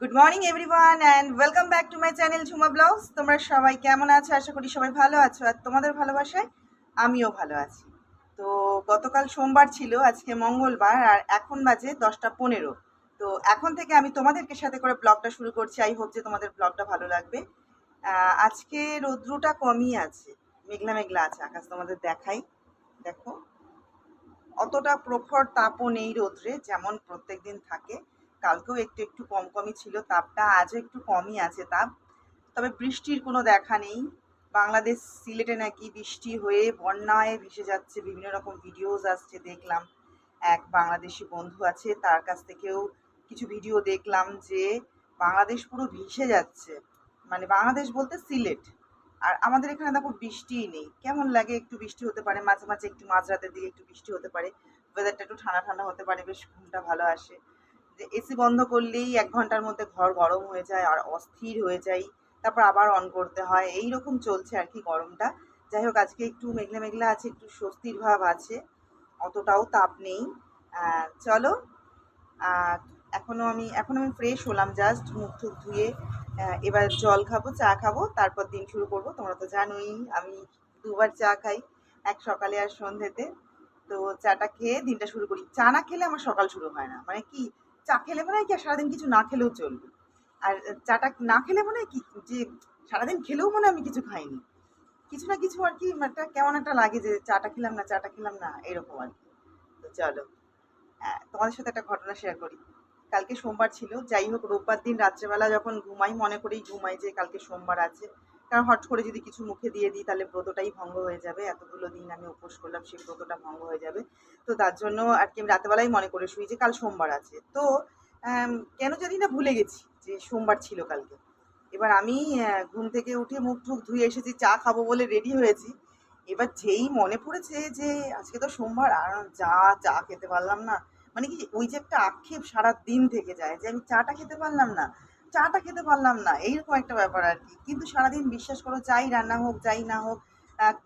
Good morning everyone and welcome back to my channel Jhuma blogs তোমরা সবাই কেমন আছো? আশা করি সবাই ভালো আছো, আর তোমাদের ভালোবাসায় আমিও ভালো আছি। তো গতকাল সোমবার ছিল, আজকে মঙ্গলবার, আর এখন বাজে দশটা পনেরো। তো এখন থেকে আমি তোমাদেরকে সাথে করে ব্লগটা শুরু করছি। আই হোপ যে তোমাদের ব্লগটা ভালো লাগবে। আজকে রৌদ্রটা কমই আছে, মেঘলা মেঘলা আছে, আকাশ তোমাদের দেখাই। দেখো, অতটা প্রখর তাপও নেই রৌদ্রে, যেমন প্রত্যেক দিন থাকে। কালকেও একটু একটু কম কমই ছিল, তাপটা আজও একটু কমই আছে তাপ। তবে বৃষ্টির কোনো দেখা নেই। বাংলাদেশ সিলেটে নাকি বৃষ্টি হয়ে বন্যায় ভেসে যাচ্ছে, বিভিন্ন রকম ভিডিওজ আসছে, দেখলাম। এক বাংলাদেশি বন্ধু আছে, তার কাছ থেকেও কিছু ভিডিও দেখলাম যে বাংলাদেশ পুরো ভেসে যাচ্ছে। মানে বাংলাদেশ বলতে সিলেট। আর আমাদের এখানে দেখো বৃষ্টিই নেই। কেমন লাগে একটু বৃষ্টি হতে পারে? মাঝে মাঝে একটু মাঝরাতের দিকে একটু বৃষ্টি হতে পারে। ওয়েদারটা একটু ঠান্ডা ঠান্ডা হতে পারে, বেশ ঘুমটা ভালো আসে। এসি বন্ধ করলেই এক ঘণ্টার মধ্যে ঘর গরম হয়ে যায় আর অস্থির হয়ে যায় তারপর আবার অন করতে হয়। এই রকম চলছে আর কি গরমটা। যাই হোক, আজকে একটু মেঘলা মেঘলা আছে, একটু স্বস্তির ভাব আছে। অতটাও তাপ নেই। চলো। এখনও আমি, এখন আমি ফ্রেশ হলাম জাস্ট মুখ টুক ধুয়ে এবার জল খাব, চা খাব, তারপর দিন শুরু করব। তোমরা তো জানোই, আমি দুবার চা খাই, এক সকালে আর সন্ধ্যেতে। তো চাটা খেয়ে দিনটা শুরু করি। চা না খেলে আমার সকাল শুরু হয় না। মানে কি চা খেলে মনে হয় কি আর সারাদিন কিছু না খেলেও চলবে। আর চাটা না খেলে মনে হয় কি, যে সারাদিন খেলেও মনে আমি কিছু খাইনি। কিছু না কিছু আর কি একটা কেমন একটা লাগে যে চাটা খেলাম না, চাটা খেলাম না, এরকম আর কি। তো চলো হ্যাঁ তোমাদের সাথে একটা ঘটনা শেয়ার করি। কালকে সোমবার ছিল, যাই হোক রোববার দিন রাত্রেবেলা যখন ঘুমাই, মনে করেই ঘুমাই যে কালকে সোমবার আছে। কারণ হট করে যদি কিছু মুখে দিয়ে দিই, তাহলে ব্রতটাই ভঙ্গ হয়ে যাবে। এতগুলো দিন আমি উপোস করলাম, সেই ব্রতটা ভঙ্গ হয়ে যাবে। তো তার জন্য আর কি আমি রাতেবেলাই মনে করে শুই যে কাল সোমবার আছে। তো কেন জানি না ভুলে গেছি যে সোমবার ছিল কালকে। এবার আমি ঘুম থেকে উঠে মুখ টুক ধুয়ে এসেছি, চা খাব বলে রেডি হয়েছি। এবার যেই মনে পড়েছে যে আজকে তো সোমবার, আর যা চা খেতে পারলাম না। মানে কি ওই যে একটা আক্ষেপ সারা দিন থেকে যায় যে আমি চাটা খেতে পারলাম না। চাটা খেতে পারলাম না, এইরকম একটা ব্যাপার আর কি। কিন্তু সারাদিন বিশ্বাস করো, যাই রান্না হোক, যাই না হোক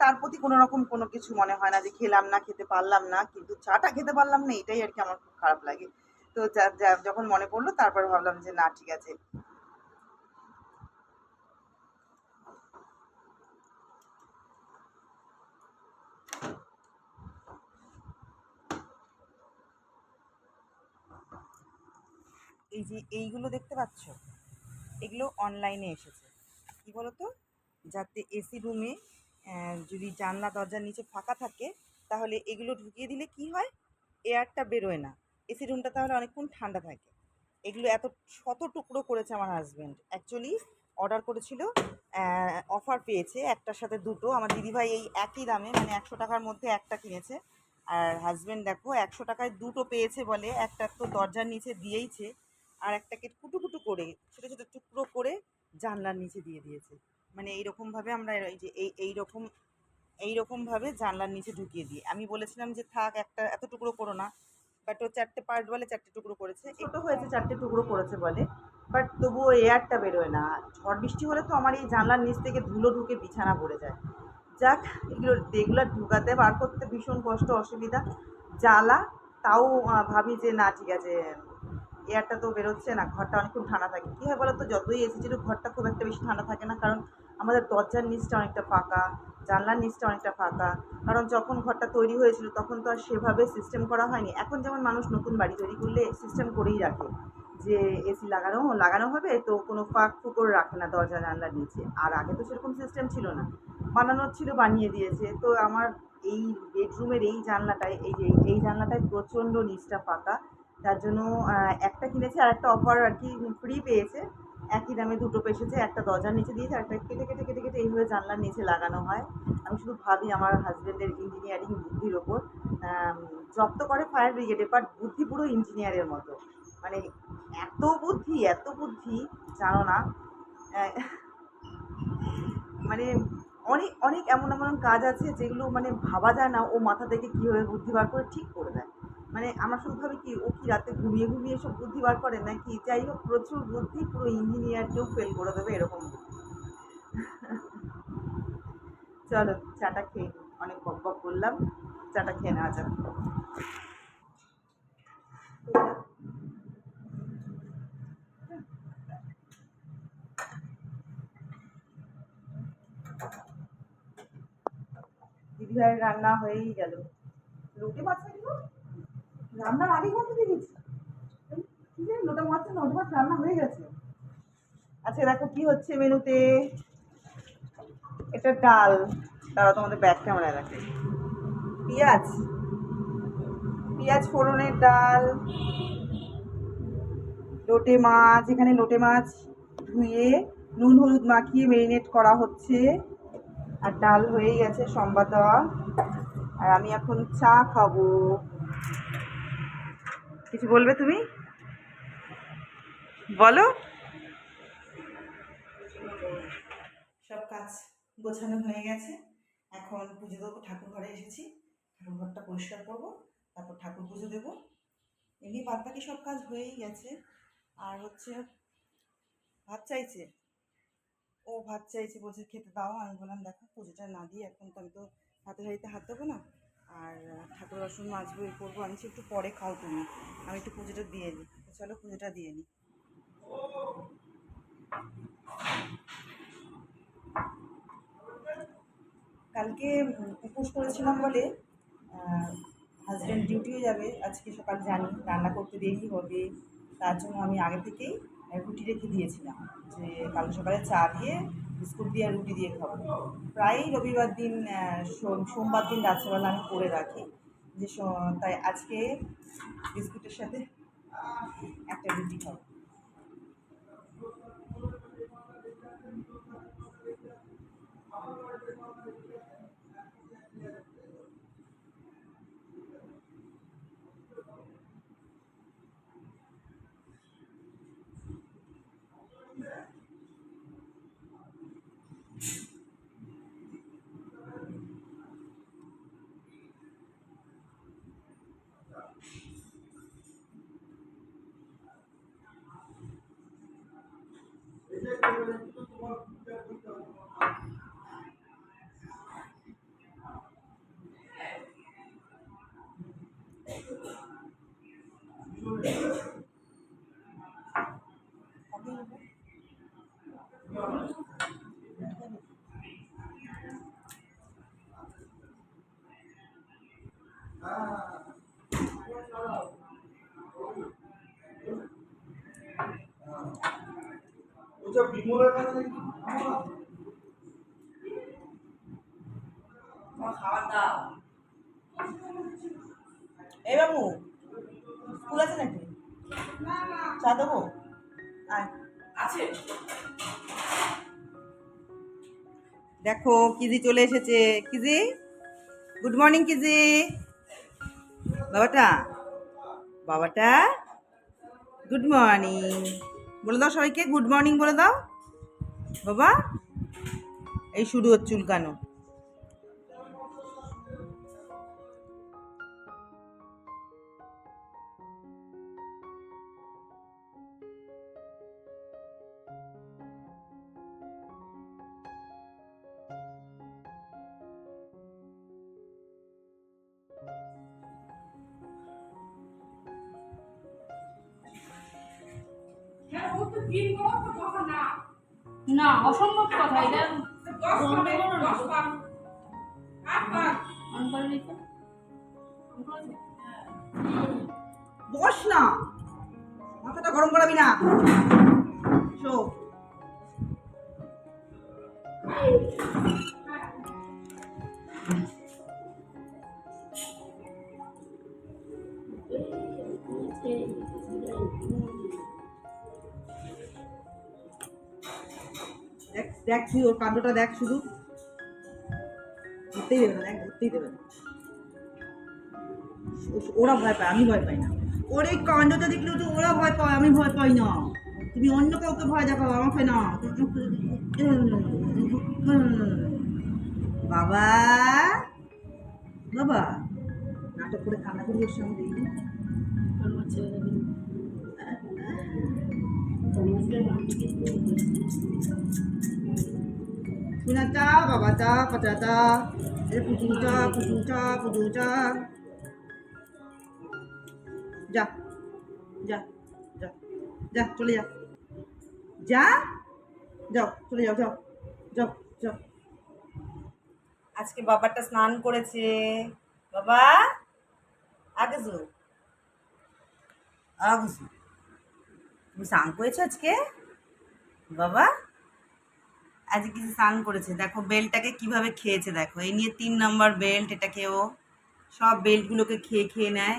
তার প্রতি কোনো রকম কোনো কিছু মনে হয় না যে খেলাম না, খেতে পারলাম না, কিন্তু চাটা খেতে পারলাম না, এটাই আর কি আমার খুব খারাপ লাগে। তো যখন মনে পড়ল, তারপর ভাবলাম যে না, ঠিক আছে। এই যে, এইগুলো দেখতে পাচ্ছ? এগুলো অনলাইনে এসেছে। কি বলতো? যাতে এসি রুমে যদি জানলা, দরজার নিচে ফাঁকা থাকে, তাহলে এগুলো ঢুকিয়ে দিলে কি হয়? এয়ারটা বেরোয় না। এসি রুমটা তাহলে অনেকক্ষণ ঠান্ডা থাকে। এগুলো এত, শত টুকরো করেছে আমার হাজব্যান্ড অ্যাকচুয়ালি অর্ডার করেছিল অফার পেয়েছে, একটার সাথে দুটো। আমার দিদিভাই এই একই দামে মানে একশো টাকার মধ্যে একটা কিনেছে। আর হাজব্যান্ড দেখো, একশো টাকায় দুটো পেয়েছে বলে, একটা তো দরজার নিচে দিয়েইছে। আর একটাকে কুটু কুটু করে, ছোটো ছোটো টুকরো করে জানলার নিচে দিয়ে দিয়েছে। মানে এইরকমভাবে আমরা এই যে এই, এইরকম এইরকমভাবে জানলার নিচে ঢুকিয়ে দিই। আমি বলেছিলাম যে থাক একটা এত টুকরো করো না বাট ও চারটে পার্ট বলে চারটে টুকরো করেছে। একটু হয়েছে চারটে টুকরো করেছে বলে বাট তবুও এয়ারটা বেরোয় না। ঝড় বৃষ্টি হলে তো আমার এই জানলার নিচ থেকে ধুলো ঢুকে বিছানা পড়ে যায়। যাক, এগুলো রেগুলার ঢুকাতে বার করতে ভীষণ কষ্ট, অসুবিধা। জ্বালা, তাও ভাবি যে না, ঠিক আছে এয়ারটা তো বেরোচ্ছে না, ঘরটা অনেকক্ষণ ঠান্ডা থাকে। কী হয় বলো তো যতই এসি ছিল, ঘরটা খুব একটা বেশি ঠান্ডা থাকে না, কারণ আমাদের দরজার নিচটা অনেকটা ফাঁকা, জানলার নিচটা অনেকটা ফাঁকা। কারণ যখন ঘরটা তৈরি হয়েছিল, তখন তো আর সেভাবে সিস্টেম করা হয়নি। এখন যেমন মানুষ নতুন বাড়ি তৈরি করলে সিস্টেম করেই রাখে যে এসি লাগানো লাগানো হবে, তো কোনো ফাঁক ফুকর রাখে না দরজা, জানলার নিচে। আর আগে তো সেরকম সিস্টেম ছিল না। বানানোর ছিল, বানিয়ে দিয়েছে। তো আমার এই বেডরুমের এই জানলাটায়, এই যে এই জানলাটায় প্রচণ্ড নিচটা ফাঁকা। তার জন্য একটা কিনেছে আর একটা অফার আর কি ফ্রি পেয়েছে। একই দামে দুটো পেয়েছে একটা দরজার নিচে দিয়েছে একটা কেটে কেটে কেটে কেটে এইভাবে জানলার নিচে লাগানো হয়। আমি শুধু ভাবি আমার হাজব্যান্ডের ইঞ্জিনিয়ারিং বুদ্ধির ওপর। জব তো করে ফায়ার ব্রিগেডে বাট বুদ্ধি পুরো ইঞ্জিনিয়ারের মতো। মানে এত বুদ্ধি এত বুদ্ধি, জানো না। মানে অনেক অনেক এমন এমন কাজ আছে যেগুলো মানে ভাবা যায় না ও মাথা থেকে কীভাবে বুদ্ধি বার করে ঠিক করে দেয়। মানে আমার শুধু ভাবে কি, ও কি রাতে ঘুমিয়ে ঘুমিয়ে সব বুদ্ধি বার করে নাকি? যাই হোক প্রচুর বুদ্ধি, পুরো ইঞ্জিনিয়ারকেও ফেল করে দেবে এরকম। চলো, চাটা খেয়ে অনেক বক বক করলাম। চাটা খেয়ে নেওয়া যাক। দিদিভাইয়ের রান্না হয়েই গেল। রুটি মাছ রান্নার আগে কত দেখেছি কি জানি লোটা মাছ না মাছ রান্না হয়ে গেছে। আচ্ছা দেখো কি হচ্ছে মেনুতে। এটা ডাল, তারা তোমাদের ব্যাক ক্যামেরায় রাখে পেঁয়াজ। পেঁয়াজ, ফোড়নের ডাল। লোটে মাছ, এখানে লোটে মাছ ধুয়ে নুন, হলুদ মাখিয়ে মেরিনেট করা হচ্ছে। আর ডাল হয়েই গেছে, সম্বাদ আর আমি এখন চা খাব। কিছু বলবে তুমি? বলো। সব কাজ গোছানো হয়ে গেছে। এখন পুজো দেবো, ঠাকুর ঘরে এসেছি। ঠাকুর ঘরটা পরিষ্কার করব, তারপর ঠাকুর পুজো দেবো। এমনি বাদ বাকি সব কাজ হয়েই গেছে। আর হচ্ছে ভাত চাইছে? ও ভাত চাইছে, বলছে খেতে দাও। আমি বললাম, দেখো, পুজোটা না দিয়ে এখন তো আমি তো হাতে হাড়িতে হাত দেবো না। আর ঠাকুর বাসন মাজবো এই করব। আমি একটু পরে খাও তুমি। আমি একটু পুজোটা দিয়ে নিই চলো পুজোটা দিয়ে নিই কালকে উপোস করেছিলাম বলে হাজব্যান্ড ডিউটিও যাবে আজকে সকাল জানি। রান্না করতে দেরি হবে। তার জন্য আমি আগে থেকেই রুটি রেখে দিয়েছিলাম যে কাল সকালে চা দিয়ে বিস্কুট দিয়ে রুটি দিয়ে খাব। প্রায়ই রবিবার দিন সোমবার দিন রাত্রেবেলা আমি করে রাখি। যে তাই আজকে বিস্কুটের সাথে একটা রুটি খাব ওটা বিমলের কাছে এই বাবু স্কুল আছে নাকি? চা দেবো? আয়। আছে। দেখো কিজি চলে এসেছে। Kiji good morning Kiji. বাবাটা? বাবাটা? গুড মর্নিং বলে দাও সবাইকে গুড মর্নিং বলে দাও। বাবা এই শুরু হচ্ছে চুলকানো না। অসম্ভব কথা এটা? বস না। মাথাটা গরম করাবি না। শো। দেখ দেখ তুই ওর কাণ্ডটা দেখ শুধু। ধরতেই দেবে না দেখ ধরতেই দেবে না। ওরা ভয় পায় আমি ভয় পাই না। ওর এই কাণ্ডটা দেখলে তো ওরা ভয় পায় আমি ভয় পাই না। তুমি অন্য কাউকে ভয় দেখাও আমাকে না। বাবা! বাবা! নাটক করে কান্না করি ওর সঙ্গে দেখি আমার ছেলেরা কিন্তু- তোমার ছেলেরা Punata, babata, patata, eh, pututa, pututa, pututa. যা যা যা যা চলে যা যা যাও চলে যাও যাও যাও যাও আজকে বাবারটা স্নান করেছে। বাবা? আগেজু আগেজু তুমি স্নান করেছ আজকে? বাবা, আজকে কিছু স্নান করেছে? দেখো বেল্টটাকে কীভাবে খেয়েছে দেখো। এই নিয়ে তিন নম্বর বেল্ট এটাকে ও সব বেল্টগুলোকে খেয়ে খেয়ে নেয়।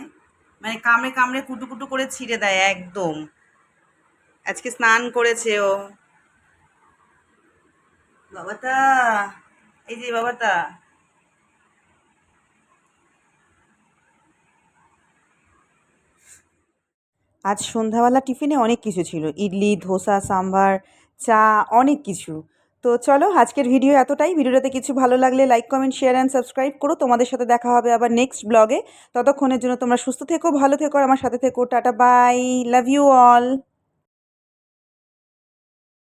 মানে কামড়ে কামড়ে কুটু কুটু করে ছিঁড়ে দেয় একদম। আজকে স্নান করেছে ও। বাবাটা এই যে বাবাটা আজ সন্ধ্যাবেলা টিফিনে অনেক কিছু ছিল। ইডলি, ধোসা, সাম্বার, চা, অনেক কিছু। তো চলো আজকের ভিডিও এতটাই। ভিডিওটাতে কিছু ভালো লাগলে like comment share and subscribe করো। তোমাদের সাথে দেখা হবে আবার নেক্সট ব্লগে ততক্ষণের জন্য তোমরা সুস্থ থেকো, ভালো থেকো আমার সাথে থেকো। Tata bye love you all